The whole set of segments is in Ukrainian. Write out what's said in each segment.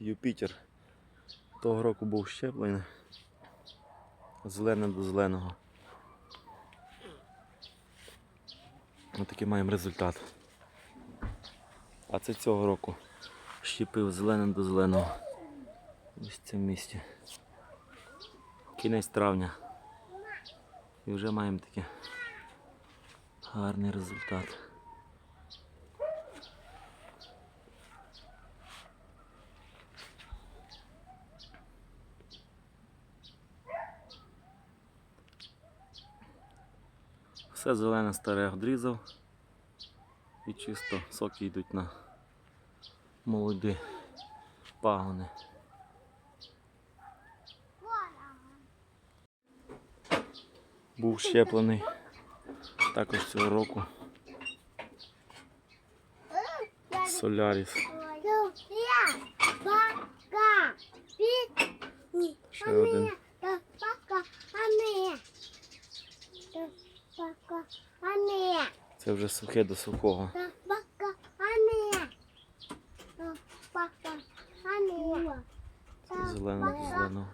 Юпітер. Того року був щеплений. Зелене до зеленого. Ось такий маємо результат. А це цього року щепив зелене до зеленого. Ось в цьому місці. Кінець травня. І вже маємо такий гарний результат. Все зелене старе одрізав і чисто соки йдуть на молоді пагони. Був щеплений також цього року Соляріс. Ще один. Це вже сухе до сухого. Зелене до зеленого.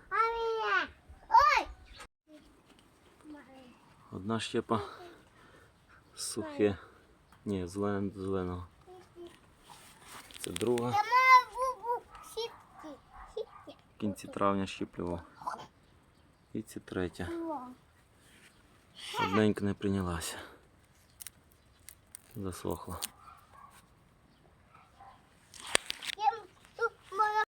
Одна щепа сухе. Ні, зелене до зеленого. Це друга. В кінці травня щіплював. І це третя. Одненька не прийнялася. Засохла.